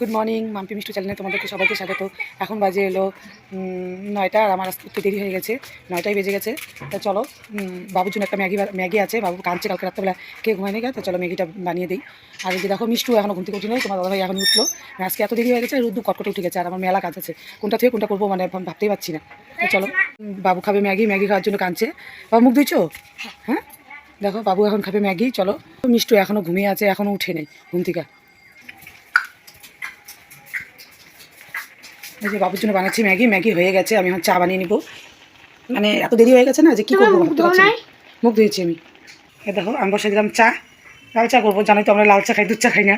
Good morning Mampi মিষ্টি চ্যানেলে তোমাদেরকে সবাইকে স্বাগত। এখন বাজে এলো নয়টা আর আমার আসতে একটু দেরি হয়ে গেছে, নয়টাই বেজে গেছে। তা চলো বাবুর জন্য একটা ম্যাগি ম্যাগি আছে, বাবু কাঁদছে কালকে রাত্রেবেলা, কে ঘুমায় নিয়ে তো চলো ম্যাগিটা বানিয়ে দিই। আর যদি দেখো, মিষ্টু এখনও ঘুম থেকে উঠি তোমার দাদাভাই এখন উঠল। আজকে এত দেরি হয়ে গেছে রুদ্দু কটকটে উঠে গেছে, আর আমার মেলা কাজ আছে। কোনটা থেকে কোনটা করব মানে ভাব- ভাবতেই পারছি না। চলো, বাবু খাবে ম্যাগি ম্যাগি খাওয়ার জন্য কাঁদছে। বাবু মুখ দিচ্ছ হ্যাঁ? দেখো, বাবু এখন খাবে ম্যাগি, চলো। মিষ্টু এখনও ঘুমিয়ে আছে এখনও উঠে নেই ঘুম থেকে। এই যে বাবুর জন্য বানাচ্ছি ম্যাগি ম্যাগি হয়ে গেছে আমি এখন চা বানিয়ে নিব। মানে এত দেরি হয়ে গেছে না যে কী করব ভাবতে পারছি মুখ ধুয়েছি আমি। এ দেখো আমি বসে দিলাম চা। লাল চা করব জানোই তো আমরা লাল চা খাই দুধ চা খাই না।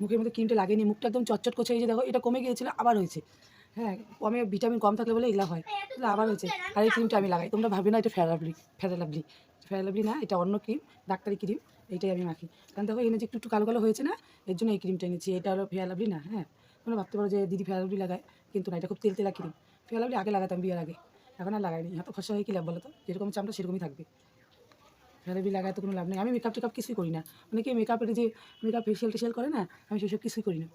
মুখের মধ্যে ক্রিমটা লাগেনি মুখটা একদম চটচট করছে এই যে দেখো এটা কমে গিয়েছিল আবার হয়েছে। হ্যাঁ কমে ভিটামিন কম থাকলে বলে এগুলা হয় এগুলো আবার হয়েছে। আর এই ক্রিমটা আমি লাগাই তোমরা ভাবি না এটা ফেরালাভলি ফেরালাভলি ফেরালাভলি না এটা অন্য ক্রিম ডাক্তারি ক্রিম। এইটাই আমি মাখি। কারণ দেখো এনে যে একটু একটু কালো কালো হয়েছে না, এর জন্য এই ক্রিমটা এনেছি। এটা হলো ফেয়ারলাভলি না হ্যাঁ? তোমরা ভাবতে পারো যে দিদি ফেয়ারলাভলি লাগায়, কিন্তু না, এটা খুব তেল তেলা ক্রিম ফেয়ারলাভলি আগে লাগাতাম বিয়ের আগে, এখন আর লাগাইনি এত খসা হয়ে কি লাভ বলো তো যেরকম চামটা সেরকমই থাকবে। ফেয়ারলাভলি লাগায় তো কোনো লাভ নেই। আমি মেকআপ টেকআপ কিছুই করি না। অনেকে মেকআপের যে মেকআপ ফেশিয়াল টেশিয়াল করে না, আমি সেসব কিছুই করি না।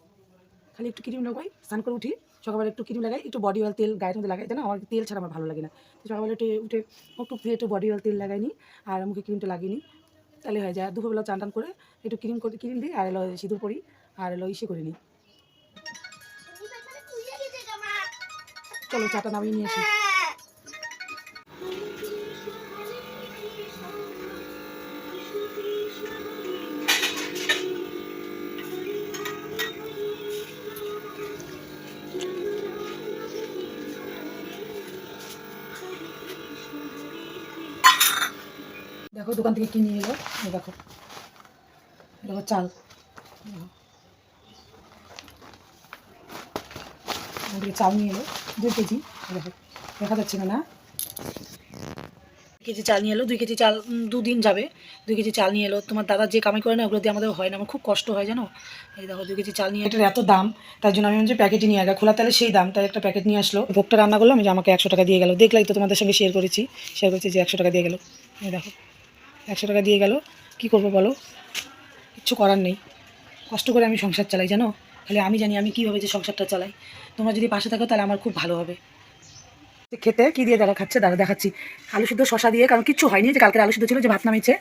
খালি একটু ক্রিম লাগাই স্নান করে উঠি, সকালবেলা একটু ক্রিম লাগাই, একটু বডি অয়েল তেল গায়ের মধ্যে লাগাই, জানো? আমার তেল ছাড়া আমার ভালো লাগে না। সকালবেলা উঠে উঠে একটু একটু বডি অয়েল তেল লাগাই নিই আর মুখে ক্রিমটা লাগিয়ে নিই তাহলে হয়ে যায়। আর দুপুরবেলা চান টান করে একটু ক্রিম করে ক্রিম দিই আর এলো সিঁদুর পরি আর এলো ইসে করে নিই। চলো চাটা নামিয়ে নিয়ে আসি। দেখো, দোকান থেকে কিনে এলো। এই দেখো দেখো চাল। চাল নিয়ে এলো, দুই কেজি দেখো, দেখা যাচ্ছে না না? কেজি চাল নিয়ে এলো, দুই কেজি চাল দুদিন যাবে। দুই কেজি চাল নিয়ে এলো। তোমার দাদা যে কামাই করে না, ওগুলো দিয়ে আমাদের হয় না, আমার খুব কষ্ট হয়, জানো? এই দেখো, দুই কেজি চাল নিয়ে এটার এত দাম, তার জন্য আমি যে প্যাকেটই নিয়ে গেল খোলা তাহলে সেই দাম, তাই একটা প্যাকেট নিয়ে আসলো। ভোগটা রান্না করলাম যে আমাকে একশো টাকা দিয়ে গেলো। দেখলাই তো তোমাদের সঙ্গে শেয়ার করেছি শেয়ার করেছি যে একশো টাকা দিয়ে গেলো। দেখো। একশো টাকা দিয়ে গেল। কি করব বলো? কিচ্ছু করার নেই। কষ্ট করে আমি সংসার চালাই, জানো? তাহলে আমি জানি আমি কীভাবে যে সংসারটা চালাই। তোমরা যদি পাশে থাকো তাহলে আমার খুব ভালো হবে। খেতে, কি দিয়ে দাঁড়া খাচ্ছে? দাঁড়া দেখাচ্ছি। আলু সিদ্ধ শশা দিয়ে, কারণ কিচ্ছু হয়নি যে কালকের আলু সিদ্ধ ছিল যে ভাত নামিয়েছে।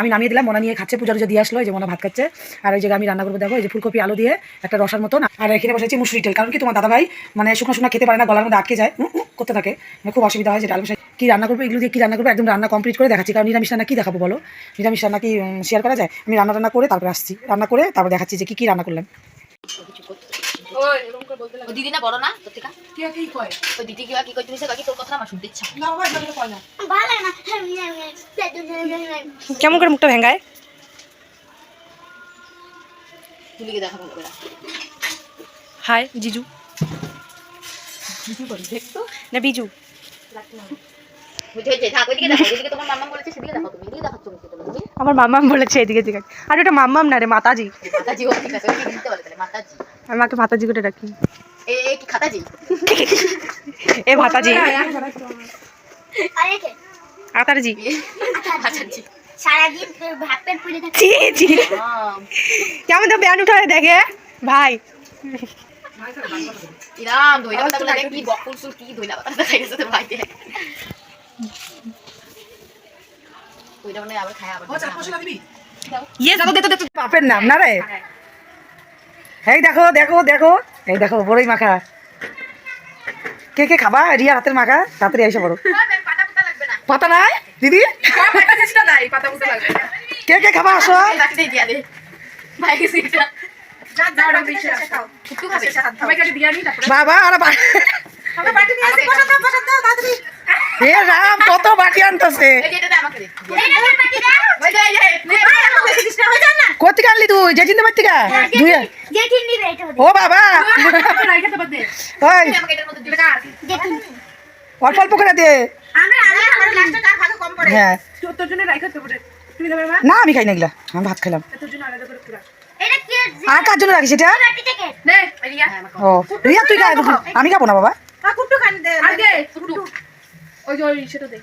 আমি নামিয়ে দিলাম, মোনা নিয়ে খাচ্ছে পূজা টুজা দিয়ে আসলো যে মোনা ভাত খাচ্ছে। আর ওই জায়গায় আমি রান্না করব, দেখো, এই যে ফুলকপি, আলু দিয়ে একটা রসার মতন। আর এখানে বসেছি মুসুরি তেল কারণ কি তোমার দাদাভাই মানে শুকনো শুকনো খেতে পারে না, গলার মধ্যে আটকে যায় করতে থাকে। মানে খুব অসুবিধা হয় যেটা আলু কি রান্না করব, এগুলো দিয়ে কি রান্না করব, একদম রান্না কমপ্লিট করে দেখাচ্ছি। কারণ নিরামিষ রান্না কি দেখাবো বলো? নিরামিষ রান্না কি শেয়ার করা যায়? আমি রান্না রান্না করে তারপরে আসছি। রান্না করে তারপর দেখাচ্ছি যে কি কি রান্না করলাম। ওই দিদি না বড় না তোর থেকে কি কি কয়? ওই দিদি কি কি করতে বাকি তোর কথা না শুনতে ইচ্ছা। না বাবা এভাবে কয় না। কেমন করে মুখটা ভেঙ্গায় তুলিকে দেখা করে। হাই জিজু। কি করে দেখতো না বিজু। বুঝে মাম্মা বলেছে এদিকে আমার মাম্মাম বলেছে এদিকে দিকে আর ওটা মাম্মাম না রে মাতাজি। আমি মাকে মাতাজি করে ডাকি। এ ভাতাজি। আতারজি। কেমন তো ব্যান উঠে দেখে? ভাই। ইরাম ধইলা কি বকুল সুর কি ধইলা ভাই ওইটা মানে আবার খায় আবার ও চার মশলা দিবি ইয়ে দাদা দে তো দে বাপের নাম না রে? এই দেখো দেখো দেখো। এই দেখো বড়ই মাখা। কে কে খাবা? রিয়া রাতের মাখা? তাড়াতাড়ি এসে পড়ো পাতা পাতা লাগবে না। পাতা নাই? দিদি? পাতা পাতা লাগবে। না কে কে খাবা? আসো। রাখতে দিয়া দে। ভাই কি সিটা একটু খাবে। বাবা আর এ রাম কত বাটি আনতেছে? হয়ে কোথেকে আনলি তুই? যে চিনতে পারতি ও বাবা। ওই অল্প অল্প করে দে। হ্যাঁ। না আমি খাই না এগুলা। আমি ভাত খেলাম আর কার জন্য রাখিস এটা? রিয়া ও রিয়া তুই আমি খাব না বাবা। ওই যে ওই সেটা দে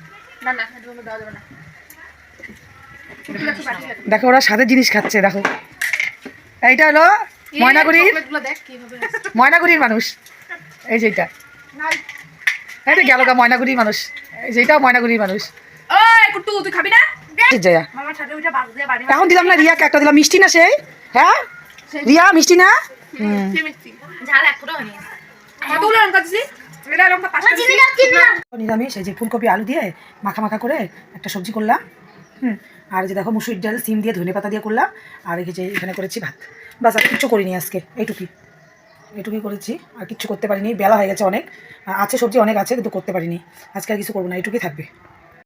না না এটা দেওয়া যাবে না। দেখো। ওরা স্বাদের জিনিস খাচ্ছে দেখো। এইটা হলো ময়নাগুড়ির ময়নাগুড়ির মানুষ। এই যেটা এই তো গেল গা ময়নাগুড়ির মানুষ। এই যেটাও ময়নাগুড়ির মানুষ। ঠিক জয়া এখন দিলাম না রিয়াকে একটা দিলাম মিষ্টি না সেই? হ্যাঁ? রিয়া মিষ্টি না? হুম। ঝাল এক নিরামিষ এই যে ফুলকপি আলু দিয়ে মাখা মাখা করে একটা সবজি করলাম হুম। আর যে দেখো মুসুর ডাল সিম দিয়ে ধনে পাতা দিয়ে করলাম আর এই যে এখানে করেছি ভাত। বাস আর কিচ্ছু করিনি আজকে এইটুকুই। এইটুকুই করেছি আর কিচ্ছু করতে পারিনি বেলা হয়ে গেছে অনেক। আছে সবজি অনেক আছে কিন্তু করতে পারিনি। আজকে আর কিছু করব না এইটুকুই থাকবে।